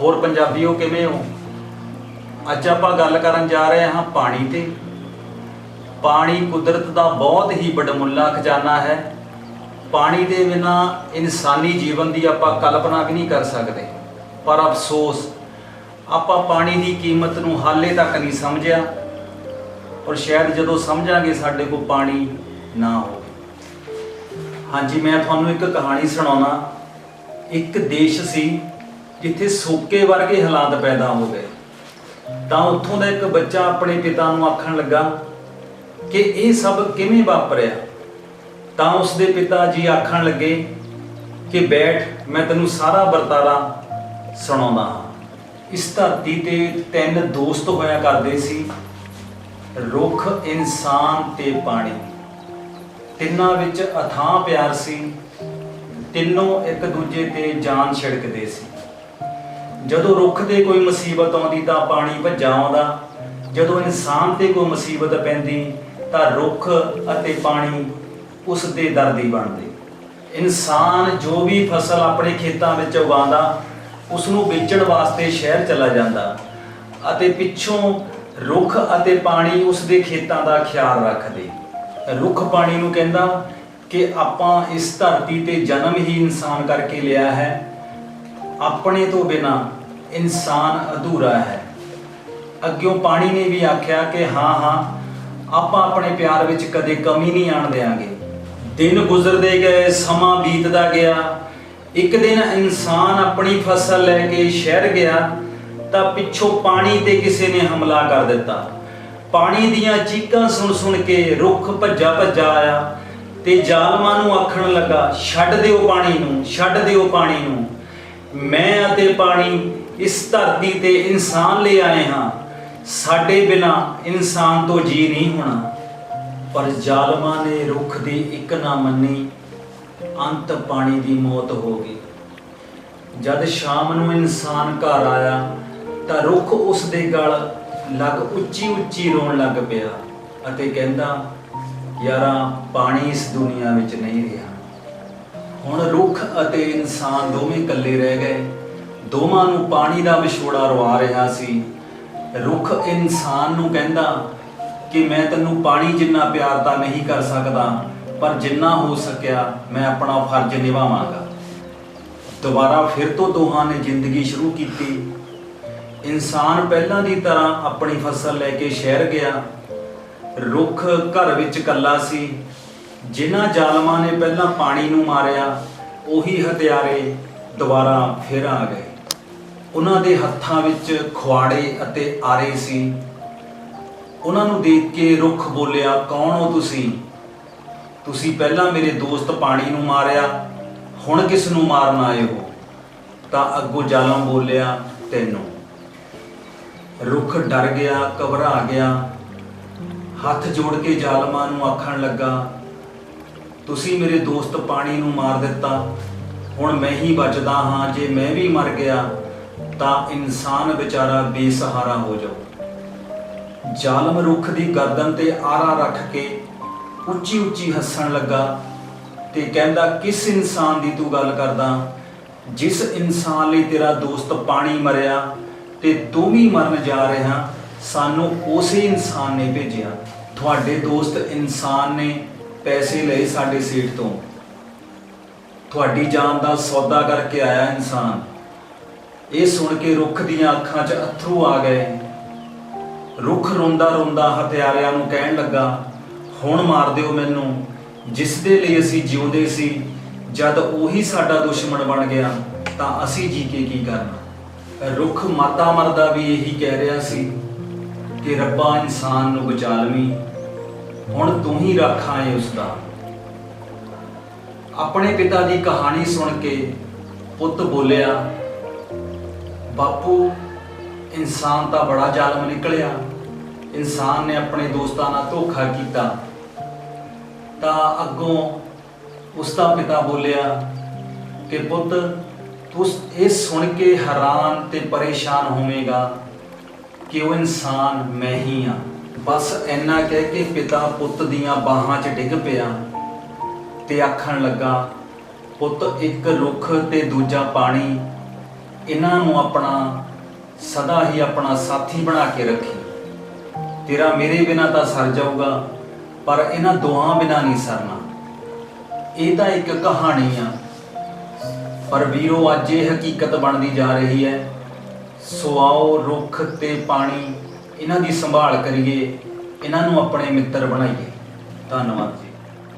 ਹੋਰ ਪੰਜਾਬੀਓ ਕਿਵੇਂ ਹੋ? ਅੱਜ ਆਪਾਂ ਗੱਲ ਕਰਨ ਜਾ ਰਹੇ ਹਾਂ ਪਾਣੀ ਤੇ। ਪਾਣੀ ਕੁਦਰਤ ਦਾ ਬਹੁਤ ਹੀ ਵਡਮੁੱਲਾ ਖਜ਼ਾਨਾ ਹੈ। ਪਾਣੀ ਦੇ ਬਿਨਾ ਇਨਸਾਨੀ ਜੀਵਨ ਦੀ ਆਪਾਂ ਕਲਪਨਾ ਵੀ ਨਹੀਂ ਕਰ ਸਕਦੇ। ਪਰ ਅਫਸੋਸ, ਆਪਾਂ ਪਾਣੀ ਦੀ ਕੀਮਤ ਨੂੰ ਹਾਲੇ ਤੱਕ ਨਹੀਂ ਸਮਝਿਆ। ਔਰ ਸ਼ਾਇਦ ਜਦੋਂ ਸਮਝਾਂਗੇ ਸਾਡੇ ਕੋਲ ਪਾਣੀ ਨਾ ਹੋਵੇ। ਹਾਂਜੀ, ਮੈਂ ਤੁਹਾਨੂੰ ਇੱਕ ਕਹਾਣੀ ਸੁਣਾਉਣਾ। ਇੱਕ ਦੇਸ਼ ਸੀ ਜਿੱਥੇ ਸੋਕੇ ਵਰਗੇ ਹਾਲਾਤ ਪੈਦਾ ਹੋ ਗਏ। ਤਾਂ ਉੱਥੋਂ ਦਾ ਇੱਕ ਬੱਚਾ ਆਪਣੇ ਪਿਤਾ ਨੂੰ ਆਖਣ ਲੱਗਾ ਕਿ ਇਹ ਸਭ ਕਿਵੇਂ ਵਾਪਰਿਆ? ਤਾਂ ਉਸਦੇ ਪਿਤਾ ਜੀ ਆਖਣ ਲੱਗੇ ਕਿ ਬੈਠ, ਮੈਂ ਤੈਨੂੰ ਸਾਰਾ ਵਰਤਾਰਾ ਸੁਣਾਉਂਦਾ ਹਾਂ। ਇਸ ਧਰਤੀ ਤੇ ਤਿੰਨ ਦੋਸਤ ਹੋਇਆ ਕਰਦੇ ਸੀ, ਰੁੱਖ, ਇਨਸਾਨ ਤੇ ਪਾਣੀ। ਤਿੰਨਾਂ ਵਿੱਚ ਅਥਾਹ ਪਿਆਰ ਸੀ, ਤਿੰਨੋਂ ਇੱਕ ਦੂਜੇ ਤੇ ਜਾਨ ਛਿੜਕਦੇ ਸੀ। ਜਦੋਂ ਰੁੱਖ ਤੇ ਕੋਈ ਮੁਸੀਬਤ ਆਉਂਦੀ ਤਾਂ ਪਾਣੀ ਭੱਜਾ ਆਉਂਦਾ। ਜਦੋਂ ਇਨਸਾਨ ਤੇ ਕੋਈ ਮੁਸੀਬਤ ਪੈਂਦੀ ਤਾਂ ਰੁੱਖ ਅਤੇ ਪਾਣੀ ਉਸ ਦੇ ਦਰਦੀ ਬਣਦੇ। ਇਨਸਾਨ ਜੋ ਵੀ ਫਸਲ ਆਪਣੇ ਖੇਤਾਂ ਵਿੱਚ ਉਗਾਉਂਦਾ ਉਸ ਨੂੰ ਵੇਚਣ ਵਾਸਤੇ ਸ਼ਹਿਰ ਚਲਾ ਜਾਂਦਾ ਅਤੇ ਪਿੱਛੋਂ ਰੁੱਖ ਅਤੇ ਪਾਣੀ ਉਸ ਦੇ ਖੇਤਾਂ ਦਾ ਖਿਆਲ ਰੱਖਦੇ। ਰੁੱਖ ਪਾਣੀ ਨੂੰ ਕਹਿੰਦਾ ਕਿ ਆਪਾਂ ਇਸ ਧਰਤੀ ਤੇ ਜਨਮ ਹੀ ਇਨਸਾਨ ਕਰਕੇ ਲਿਆ ਹੈ। ਆਪਣੇ ਤੋਂ ਬਿਨਾ ਇਨਸਾਨ ਅਧੂਰਾ ਹੈ। ਅੱਗਿਓਂ ਪਾਣੀ ਨੇ ਵੀ ਆਖਿਆ ਕਿ ਹਾਂ ਹਾਂ, ਆਪਾਂ ਆਪਣੇ ਪਿਆਰ ਵਿੱਚ ਕਦੇ ਕਮੀ ਨਹੀਂ ਆਣ ਦੇਾਂਗੇ ਦਿਨ ਗੁਜ਼ਰਦੇ ਗਏ, ਸਮਾਂ ਬੀਤਦਾ ਗਿਆ। ਇੱਕ ਦਿਨ ਇਨਸਾਨ ਆਪਣੀ ਫਸਲ ਲੈ ਕੇ ਸ਼ਹਿਰ ਗਿਆ, ਤਾਂ ਪਿੱਛੋਂ ਪਾਣੀ ਤੇ ਕਿਸੇ ਨੇ ਹਮਲਾ ਕਰ ਦਿੱਤਾ। ਪਾਣੀ ਦੀਆਂ ਚੀਕਾਂ ਸੁਣ ਸੁਣ ਕੇ ਰੁੱਖ ਭੱਜਾ ਭੱਜਾ ਆਇਆ ਤੇ ਜ਼ਾਲਮਾਂ ਨੂੰ ਆਖਣ ਲੱਗਾ, ਛੱਡ ਦਿਓ ਪਾਣੀ ਨੂੰ, ਛੱਡ ਦਿਓ ਪਾਣੀ ਨੂੰ। ਮੈਂ ਅਤੇ ਪਾਣੀ ਇਸ ਧਰਤੀ ਤੇ ਇਨਸਾਨ ਲੈ ਆਏ ਹਾਂ। ਸਾਡੇ ਬਿਨਾ ਇਨਸਾਨ ਤੋਂ ਜੀ ਨਹੀਂ ਹੋਣਾ। ਪਰ ਜ਼ਾਲਮਾਂ ਨੇ ਰੁੱਖ ਦੀ ਇੱਕ ਨਾ ਮੰਨੀ, ਅੰਤ ਪਾਣੀ ਦੀ ਮੌਤ ਹੋ ਗਈ। ਜਦ ਸ਼ਾਮ ਨੂੰ ਇਨਸਾਨ ਘਰ ਆਇਆ, ਤਾਂ ਰੁੱਖ ਉਸ ਦੇ ਗਲ ਲੱਗ ਉੱਚੀ ਉੱਚੀ ਰੋਣ ਲੱਗ ਪਿਆ ਅਤੇ ਕਹਿੰਦਾ, ਯਾਰਾ, ਪਾਣੀ ਇਸ ਦੁਨੀਆ ਵਿੱਚ ਨਹੀਂ ਰਿਹਾ। ਹੁਣ ਰੁੱਖ ਅਤੇ ਇਨਸਾਨ ਦੋਵੇਂ ਇਕੱਲੇ ਰਹਿ ਗਏ। ਦੋਵਾਂ ਨੂੰ ਪਾਣੀ ਦਾ ਵਿਛੋੜਾ ਰਵਾ ਰਿਹਾ ਸੀ। ਰੁੱਖ ਇਨਸਾਨ ਨੂੰ ਕਹਿੰਦਾ ਕਿ ਮੈਂ ਤੈਨੂੰ ਪਾਣੀ ਜਿੰਨਾ ਪਿਆਰ ਤਾਂ ਨਹੀਂ ਕਰ ਸਕਦਾ, ਪਰ ਜਿੰਨਾ ਹੋ ਸਕਿਆ ਮੈਂ ਆਪਣਾ ਫਰਜ਼ ਨਿਭਾਵਾਂਗਾ। ਦੁਬਾਰਾ ਫਿਰ ਤੋਂ ਦੋਹਾਂ ਨੇ ਜ਼ਿੰਦਗੀ ਸ਼ੁਰੂ ਕੀਤੀ। ਇਨਸਾਨ ਪਹਿਲਾਂ ਦੀ ਤਰ੍ਹਾਂ ਆਪਣੀ ਫਸਲ ਲੈ ਕੇ ਸ਼ਹਿਰ ਗਿਆ। ਰੁੱਖ ਘਰ ਵਿੱਚ ਇਕੱਲਾ ਸੀ। ਜਿਨ੍ਹਾਂ ਜ਼ਾਲਮਾਂ ਨੇ ਪਹਿਲਾਂ ਪਾਣੀ ਨੂੰ ਮਾਰਿਆ, ਉਹੀ ਹਥਿਆਰੇ ਦੁਬਾਰਾ ਫਿਰ ਆ ਗਏ। ਉਹਨਾਂ ਦੇ ਹੱਥਾਂ ਵਿੱਚ ਖੁਆੜੇ ਅਤੇ ਆਰੇ ਸੀ। ਉਹਨਾਂ ਨੂੰ ਦੇਖ ਕੇ ਰੁੱਖ ਬੋਲਿਆ, ਕੌਣ ਹੋ ਤੁਸੀਂ? ਤੁਸੀਂ ਪਹਿਲਾਂ ਮੇਰੇ ਦੋਸਤ ਪਾਣੀ ਨੂੰ ਮਾਰਿਆ, ਹੁਣ ਕਿਸ ਨੂੰ ਮਾਰਨ ਆਏ ਹੋ? ਤਾਂ ਅੱਗੋਂ ਜ਼ਾਲਮ ਬੋਲਿਆ, ਤੈਨੂੰ। ਰੁੱਖ ਡਰ ਗਿਆ, ਘਬਰਾ ਗਿਆ। ਹੱਥ ਜੋੜ ਕੇ ਜ਼ਾਲਮਾਂ ਨੂੰ ਆਖਣ ਲੱਗਾ, ਤੁਸੀਂ ਮੇਰੇ ਦੋਸਤ ਪਾਣੀ ਨੂੰ ਮਾਰ ਦਿੱਤਾ। ਹੁਣ ਮੈਂ ਹੀ ਬਚਦਾ ਹਾਂ, ਜੇ ਮੈਂ ਵੀ ਮਰ ਗਿਆ ਤਾਂ ਇਨਸਾਨ ਵਿਚਾਰਾ ਬੇਸਹਾਰਾ ਹੋ ਜਾਊ। ਜ਼ਾਲਮ ਰੁੱਖ ਦੀ ਗਰਦਨ ਤੇ ਆਰਾ ਰੱਖ ਕੇ ਉੱਚੀ ਉੱਚੀ ਹੱਸਣ ਲੱਗਾ ਤੇ ਕਹਿੰਦਾ, ਕਿਸ ਇਨਸਾਨ ਦੀ ਤੂੰ ਗੱਲ ਕਰਦਾ? ਜਿਸ ਇਨਸਾਨ ਲਈ ਤੇਰਾ ਦੋਸਤ ਪਾਣੀ ਮਰਿਆ ਤੇ ਤੂੰ ਵੀ ਮਰਨ ਜਾ ਰਿਹਾ, ਸਾਨੂੰ ਉਸੇ ਇਨਸਾਨ ਨੇ ਭੇਜਿਆ। ਤੁਹਾਡੇ ਦੋਸਤ ਇਨਸਾਨ ਨੇ ਪੈਸੇ ਲਏ ਸਾਡੇ ਸੇਠ ਤੋਂ। ਤੁਹਾਡੀ ਜਾਨ ਦਾ ਸੌਦਾ ਕਰਕੇ ਆਇਆ ਇਨਸਾਨ। ਇਹ ਸੁਣ ਕੇ ਰੁੱਖ ਦੀਆਂ ਅੱਖਾਂ 'ਚ ਅਥਰੂ ਆ ਗਏ। ਰੁੱਖ ਰੋਂਦਾ ਰੋਂਦਾ ਹਥਿਆਰਿਆਂ ਨੂੰ ਕਹਿਣ ਲੱਗਾ, ਹੁਣ ਮਾਰ ਦਿਓ ਮੈਨੂੰ। ਜਿਸ ਦੇ ਲਈ ਅਸੀਂ ਜਿਉਂਦੇ ਸੀ, ਜਦ ਉਹੀ ਸਾਡਾ ਦੁਸ਼ਮਣ ਬਣ ਗਿਆ, ਤਾਂ ਅਸੀਂ ਜੀ ਕੇ ਕੀ ਕਰਨਾ? ਰੁੱਖ ਮਾਤਾ ਮਰਦਾ ਵੀ ਇਹੀ ਕਹਿ ਰਿਹਾ ਸੀ ਕਿ ਰੱਬਾ ਇਨਸਾਨ ਨੂੰ ਬਚਾ ਲਵੀਂ। ਹੁਣ ਤੂੰ ਹੀ ਰਾਖਾ ਹੈ ਉਸ ਦਾ ਆਪਣੇ ਪਿਤਾ ਦੀ ਕਹਾਣੀ ਸੁਣ ਕੇ ਪੁੱਤ ਬੋਲਿਆ ਬਾਪੂ, ਇਨਸਾਨ ਤਾਂ ਬੜਾ ਜ਼ਾਲਮ ਨਿਕਲਿਆ। ਇਨਸਾਨ ਨੇ ਆਪਣੇ ਦੋਸਤਾਂ ਨਾਲ ਧੋਖਾ ਕੀਤਾ। ਤਾਂ ਅੱਗੋਂ ਉਸ ਦਾ ਪਿਤਾ ਬੋਲਿਆ ਕਿ ਪੁੱਤ, ਤੂੰ ਇਹ ਸੁਣ ਕੇ ਹੈਰਾਨ ਤੇ ਪਰੇਸ਼ਾਨ ਹੋਵੇਂਗਾ ਕਿ ਉਹ ਇਨਸਾਨ ਮੈਂ ਹੀ ਹਾਂ ਬਸ ਇੰਨਾ ਕਹਿ ਕੇ ਪਿਤਾ ਪੁੱਤ ਦੀਆਂ ਬਾਹਾਂ 'ਚ ਡਿੱਗ ਪਿਆ ਤੇ ਆਖਣ ਲੱਗਾ, ਪੁੱਤ, ਇੱਕ ਰੁੱਖ ਤੇ ਦੂਜਾ ਪਾਣੀ ਇਹਨਾਂ ਨੂੰ ਆਪਣਾ, ਸਦਾ ਹੀ ਆਪਣਾ ਸਾਥੀ ਬਣਾ ਕੇ ਰੱਖੀ। ਤੇਰਾ ਮੇਰੇ ਬਿਨਾ ਤਾਂ ਸਰ ਜਾਊਗਾ, ਪਰ ਇਹਨਾਂ ਦੋਹਾਂ ਬਿਨਾ ਨਹੀਂ ਸਰਨਾ। ਇਹ ਤਾਂ ਇੱਕ ਕਹਾਣੀ ਆ। ਪਰ ਵੀਰੋ, ਅੱਜ ਇਹ ਹਕੀਕਤ ਬਣਦੀ ਜਾ ਰਹੀ ਹੈ। ਸੋ ਆਓ ਰੁੱਖ ਤੇ ਪਾਣੀ, ਇਹਨਾਂ ਦੀ ਸੰਭਾਲ ਕਰੀਏ, ਇਹਨਾਂ ਨੂੰ ਆਪਣੇ ਮਿੱਤਰ ਬਣਾਈਏ। ਧੰਨਵਾਦ